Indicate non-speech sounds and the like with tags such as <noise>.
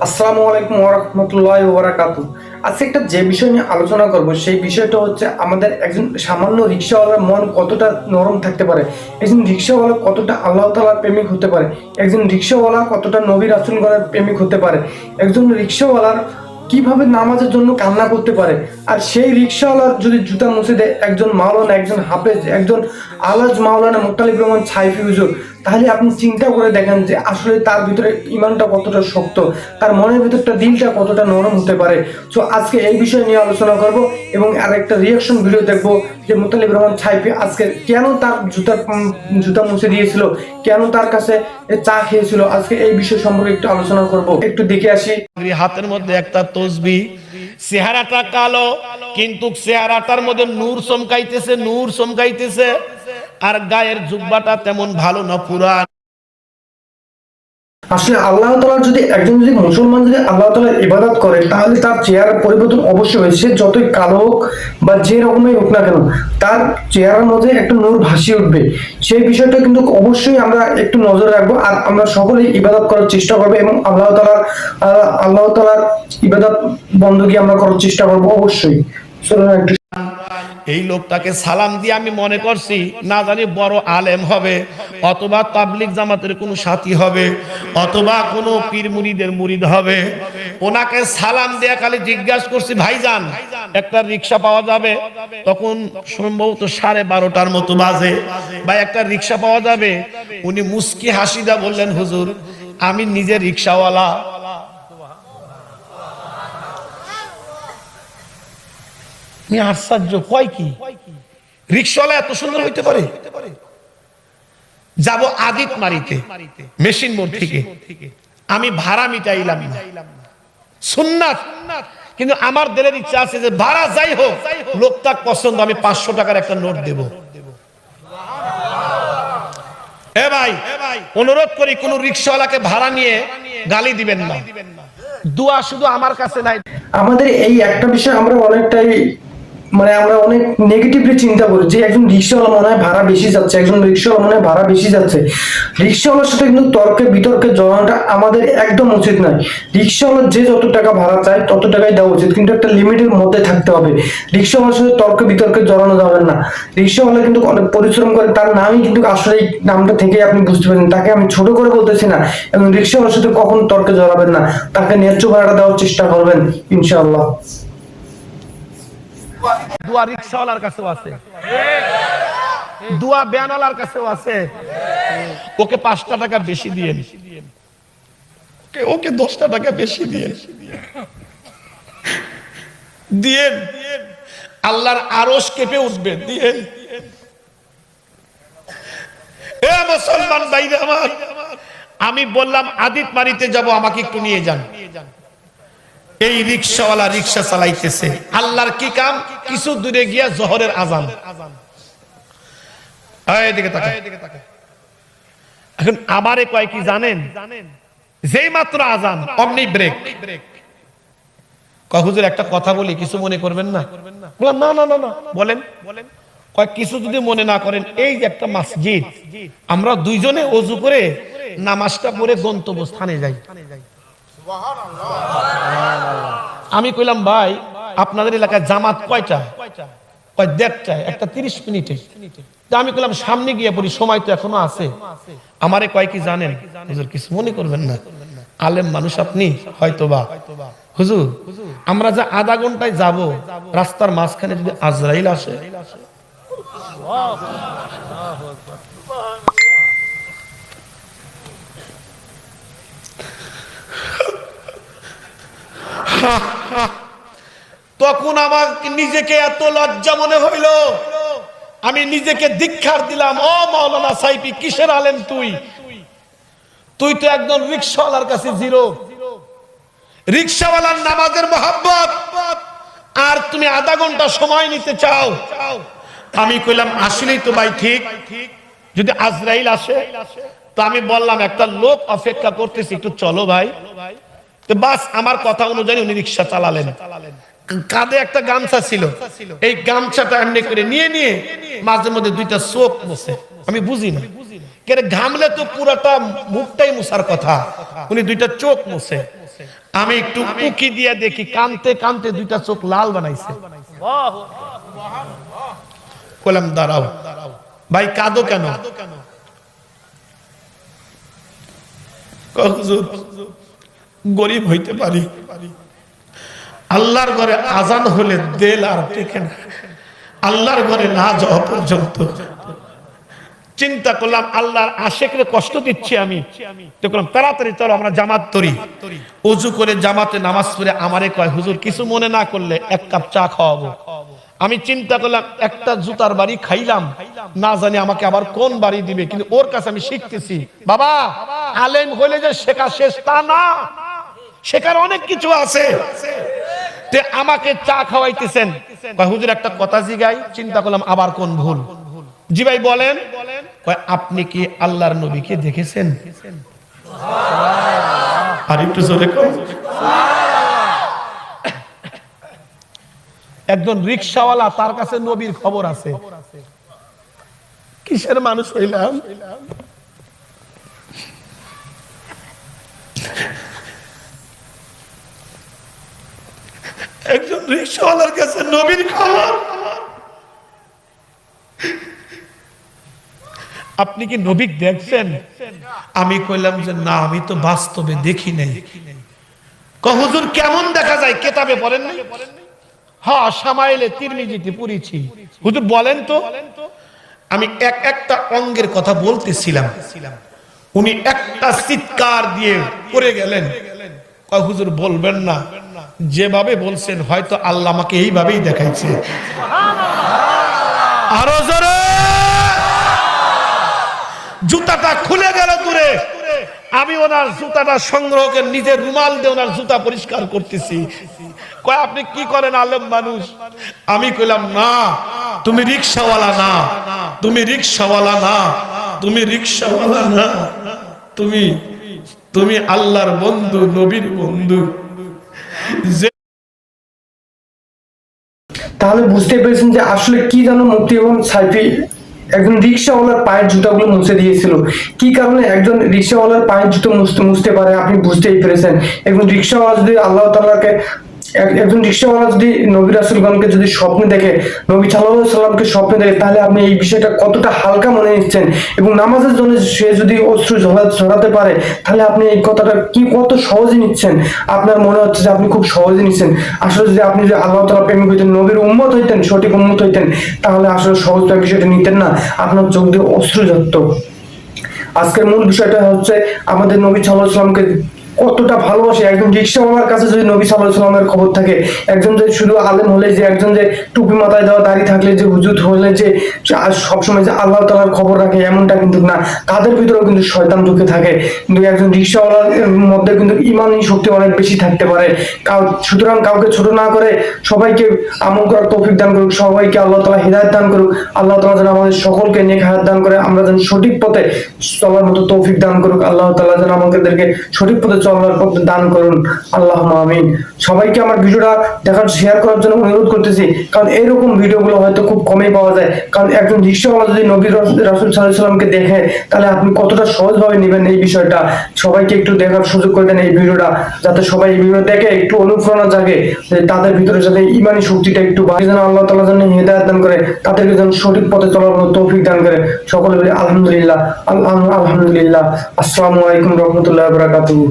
আসসালামু আলাইকুম ওরহমতুল্লাহ ওবরাকাতু আজকে একটা যে বিষয় নিয়ে আলোচনা করব, সেই বিষয়টা হচ্ছে আমাদের একজন সামান্য রিক্সাওয়ালার মন কতটা নরম থাকতে পারে? একজন রিক্সাওয়ালা কতটা আল্লাহ তালার প্রেমিক হতে পারে? একজন রিক্সাওয়ালা কতটা নবীর রাসুলগণের প্রেমিক হতে পারে? একজন রিক্সাওয়ালার কীভাবে নামাজের জন্য কান্না করতে পারে? আর সেই রিক্সাওয়ালার যদি জুতা মুছে দেয়, একজন মাওলানা, একজন হাফেজ, একজন আলাজ মাওলানা মুক্তালিব রহমান ছাইফি হুজুর তাহলে আপনি চিন্তা করে দেখেন যে আসলে তার ভিতরে ইমানটা কতটা শক্ত, তার মনের ভিতরটা দিলটা কতটা নরম হতে পারে। সো আজকে এই বিষয় নিয়ে আলোচনা করব এবং আর একটা রিয়াকশন ভিডিও দেখব যে মুতালিব রহমান ছাইফি আজকে কেন তার জুতা জুতা মুছে দিয়েছিল, কেন তার কাছে চা খেয়েছিল? আজকে এই বিষয় সম্পর্কে একটু আলোচনা করব। একটু দেখে আসি। হাতের মধ্যে একটা তসবি, চেহারাটা কালো, কিন্তু চেহারাটার মধ্যে নূর চমকাইতেছে নূর চমকাইতেছে। আর গায়ের জুব্বাটা তেমন ভালো না পুরান আসলে আল্লাহ তালার যদি একজন যদি মুসলমান যদি আল্লাহ তালার ইবাদত করে, তাহলে তার পরিবর্তন অবশ্যই হয়। সে যতই কালো হোক বা যে রকমই হোক না কেন, তার চেহারার মধ্যে একটা নূর ভাসিয়ে উঠবে। সেই বিষয়টা কিন্তু অবশ্যই আমরা একটু নজর রাখব আর আমরা সকলেই ইবাদত করার চেষ্টা করব এবং আল্লাহ তালার আল্লাহ তালার ইবাদত বন্ধকি আমরা করার চেষ্টা করব অবশ্যই। একটু এই লোকটাকে সালাম দিয়ে আমি মনে করছি, না জানি বড় আলেম হবে, অথবা তাবলিক জামাতের কোনো সাথী হবে, অথবা কোনো পীর মুরিদের মুরিদ হবে। ওনাকে সালাম দিয়ে খালি জিজ্ঞাসা করছি, ভাইজান, একটা রিক্সা পাওয়া যাবে? তখন সম্ভবত সাড়ে বারোটার মতো বাজে। বা একটা রিক্সা পাওয়া যাবে? উনি মুস্কি হাসিদা বললেন, হুজুর, আমি নিজে রিক্সাওয়ালা আমি আশ্চর্য কয় কি? রিক্সাওয়ালা এত সুন্দর হইতে পারে? যাব আদিত মারিতে মেশিন মোড় থেকে। আমি ভাড়া মিটাইলাম না। সুন্নাত। কিন্তু আমার দিলের ইচ্ছা আছে যে ভাড়া যাই হোক লোকটা পছন্দ আমি পাঁচশো টাকার একটা নোট দেব। এ ভাই অনুরোধ করি কোন রিক্সাওয়ালাকে ভাড়া নিয়ে গালি দিবেন না। দোয়া শুধু আমার কাছে নাই। আমাদের এই একটা বিষয় আমরা অনেকটাই মানে আমরা অনেক নেগেটিভলি চিন্তা করি যে একজন রিক্সাওয়ালা মনে হয় ভাড়া বেশি যাচ্ছে, একজন রিক্সাওয়ালা মনে হয় ভাড়া বেশি যাচ্ছে। রিক্সাওয়ালার সাথে কিন্তু তর্কে বিতর্কে জড়ানোটা আমাদের একদম উচিত নয়। রিক্সাওয়ালা যে যত টাকা ভাড়া চায়, তত টাকাই দেওয়া উচিত, কিন্তু একটা লিমিটের মধ্যে থাকতে হবে। রিক্সাওয়ালার সাথে তর্কে বিতর্কে জড়ানো যাবে না। রিক্সাওয়ালা কিন্তু অনেক পরিশ্রম করে, তার নামই কিন্তু আসলে এই নামটা থেকে আপনি বুঝতে পারেন তাকে আমি ছোট করে বলতেছি না, এবং রিক্সাওয়ালার সাথে কখন তর্কে জড়াবেন না। তাকে ন্যায্য ভাড়াটা দেওয়ার চেষ্টা করবেন, ইনশাআল্লাহ। দোয়া রিক্সাওয়ালার কাছেও আছে। দোয়া বেয়ানালার কাছেও আছে। ওকে পাঁচটা টাকা বেশি দিয়ে ওকে দশটা টাকা বেশি দিয়ে দিয়ে আল্লাহর আরস কেঁপে উঠবে। দিয়ে মুসলমান ভাইরা আমার, আমি বললাম, আদিত মারিতে যাব, আমাকে একটু নিয়ে যান নিয়ে যান। এই রিক্সাওয়ালা রিক্সা চালাইতেছে। আল্লাহর কি কাম? কিছু দূরে গিয়া জহরের আজান। এখন আমারে কয় কি জানেন? যেই মাত্র আজান অমনি ব্রেক। হুজুর একটা কথা বলি কিছু মনে করবেন না? না। না না বলেন। বলেন। কয় কিছু যদি মনে না করেন এই যে একটা মসজিদ আমরা দুইজনে অজু করে নামাজটা পড়ে গন্তব্য স্থানে যাই। আমি কইলাম, ভাই, আপনাদের এলাকায় জামাত কয়টা? কয় একটা তিরিশ মিনিটে। আমি কইলাম, সামনে গিয়ে পড়ি, সময় তো এখনও আছে। আমারে কয় কি জানেন? হুজুর, কিছু মনে করবেন না। আলেম মানুষ আপনি হয়তো বা হুজুর, আমরা যা আধা ঘন্টায় যাব, রাস্তার মাঝখানে যদি আজরাইল আসে। <laughs> তখন আমার নিজেকে এত লজ্জা মনে হইল। আমি নিজেকে দীক্ষার দিলাম, ও মাওলানা সাইপি কিসের আলেম তুই? তুই তো একদম রিক্সাওয়ালার কাছে জিরো। রিক্সাওয়ালার নামাজের মহাব্বত। আর তুমি আধা ঘণ্টা সময় নিতে চাও। আমি কইলাম, আসলেই তো ভাই ঠিক। যদি আজরাইল আসে, তো আমি বললাম, একটা লোক অপেক্ষা করতেছি, একটু চলো ভাই। বাস আমার কথা অনুযায়ী উনি রিক্সা চালালেন। কাঁধে একটা গামছা ছিল। এই গামছাটা এমনি করে নিয়ে নিয়ে মাঝে মধ্যে দুইটা চোখ আমি বুঝি না। ঘামলে তো পুরাটা মুখটাই মুছার কথা। উনি দুইটা চোখ মুছে। আমি একটু উকি দিয়ে দেখি, কানতে কানতে দুইটা চোখ লাল বানাইছে। বললাম দাঁড়াও। ভাই, কাঁদো কেন? গরিব হইতে পারি। আল্লাহর ঘরে আজান হলে দেল আর টেকে না। আল্লাহর ঘরে না যাওয়া পর্যন্ত। চিন্তা করলাম, আল্লাহর কষ্ট দিচ্ছি আমি। করলাম, তাড়াতাড়ি চলো, আমরা জামাত তরি উজু করে জামাতে নামাজ পড়ে আমারে কয়, হুজুর, কিছু মনে না করলে এক কাপ চা খাওয়াবো। আমি চিন্তা করলাম, একটা জুতার বাড়ি খাইলাম। না জানি আমাকে আবার কোন বাড়ি দিবে, কিন্তু ওর কাছে আমি শিখতেছি। বাবা, আলেম হইলে যে শেখা শেষ তা না। শেখার অনেক কিছু আছে। আমাকে চা খাওয়াইতেছেন। হুজুর, একটা কথা জিগাই, চিন্তা করলাম আবার কোন ভুল। জি ভাই, বলেন। আপনি কি আল্লাহর নবীকে দেখেছেন? আর একটু একজন রিক্সাওয়ালা, তার কাছে নবীর খবর আছে। কিসের মানুষ হইলাম? একজন রিক্সাওয়ালার কাছে নবীর খবর আপনি কি নবী দেখছেন? আমি কইলাম যে, না, আমি তো বাস্তবে দেখি নাই। হুজুর, কেমন দেখা যায়? কেতাবে পড়েন নাই? হ্যাঁ সামাইলে তিরমিজিতে পড়েছি। হুজুর, বলেন তো। আমি এক একটা অঙ্গের কথা বলতেছিলাম। উনি একটা চিৎকার দিয়ে পড়ে গেলেন। হুজুর, বলবেন না। যেভাবে বলছেন, হয়তো আল্লাহ আমাকে এইভাবেই দেখাইছে। আরও জোরে! জুতাটা খুলে গেল দূরে। আমি ওনার জুতাটা সংগ্রহ করে নিজের রুমাল দিয়ে ওনার জুতা পরিষ্কার করতেছি। আপনি কি করেন, আলেম মানুষ? আমি কইলাম, না, তুমি রিক্সাওয়ালা না। তুমি রিক্সাওয়ালা না। তুমি রিক্সাওয়ালা না। তুমি তুমি আল্লাহর বন্ধু, নবীর বন্ধু। তাহলে বুঝতে পেরেছেন যে আসলে কি যেন মুক্তি এবং সাইফি একজন রিক্সাওয়ালার পায়ের জুতাগুলো মুছে দিয়েছিল। কি কারণে একজন রিক্সাওয়ালার পায়ের জুতো মুছতে মুছতে পারে আপনি বুঝতেই পেরেছেন। একজন রিক্সাওয়ালা যদি আল্লাহ তাআলাকে এক- একজন রিক্সাওয়ালা যদি নবী রাসুলগণকে যদি স্বপ্নে দেখে, নবী সাল্লাহ সাল্লামকে স্বপ্নে দেখে, তাহলে আপনি এই বিষয়টা কতটা হালকা মনে নিচ্ছেন? এবং নামাজের জন্য সে যদি অশ্রু ঝরা- ঝরাতে পারে, তাহলে আপনি এই কথাটা কি কত সহজে নিচ্ছেন? আপনার মনে হচ্ছে যে আপনি খুব সহজে নিচ্ছেন। আসলে যদি আপনি যদি আল্লাহ তালা প্রেমিক হইতেন, নবীর উম্মত হইতেন, সঠিক উন্মত হইতেন, তাহলে আসলে সহজভাবে বিষয়টা নিতেন না। আপনার চোখ দিয়ে অশ্রু ঝরত। আজকের মূল বিষয়টা হচ্ছে আমাদের নবী সাল্লাহ সাল্লামকে কতটা ভালোবাসে? একজন রিক্সাওয়ালার কাছে যদি নবী সাল্লাহ সাল্লামের খবর থাকে, একজন যে শুধু আলেম হলে যে, একজন যে টুপি মাথায় দেওয়া, দাড়ি থাকলে যে হুজুত হলে যে সবসময় যে আল্লাহ তালার খবর রাখে, এমনটা কিন্তু না। তাদের ভিতরেও কিন্তু শয়তান ঢুকে থাকে। কিন্তু একজন রিক্সাওয়ালার মধ্যে কিন্তু ইমানি শক্তি অনেক বেশি থাকতে পারে। সুতরাং কাউকে ছোট না করে সবাইকে আমল করার তৌফিক দান করুক, সবাইকে আল্লাহ তালা হৃদায়ত দান করুক, আল্লাহ তালা যেন আমাদের সকলকে নেক হায়াত দান করে, আমরা যেন সঠিক পথে চলার মতো তৌফিক দান করুক, আল্লাহ তালা যেন আমাদেরকে সঠিক পথে চলার পথে দান করুন। আল্লাহ আমিন। সবাইকে আমার ভিডিওটা দেখার শেয়ার করার জন্য অনুরোধ করতেছি। কারণ এইরকম ভিডিওগুলো হয়তো খুব কমই পাওয়া যায়। কারণ একজন রিক্সাওয়ালা যদি নবী রাসুল সাল্লাহ সাল্লামকে দেখে, তাহলে আপনি কতটা সহজভাবে নেবেন এই বিষয়টা? সবাইকে একটু দেখার সুযোগ করে দেন এই ভিডিওটা, যাতে সবাই এই ভিডিও দেখে, একটু অনুপ্রেরণা জাগে তাদের ভিতরে যাতে ইমানি শক্তিটা একটু বাড়ে। যেন আল্লাহ তালা যেন হেদায়ত দান করে, তাদেরকে যেন সঠিক পথে চলার মতো তৌফিক দান করে। সকলে বলি আলহামদুলিল্লাহ আলহামদুলিল্লাহ। আসসালামু আলাইকুম রহমতুল্লাহ বারাকাতুহু।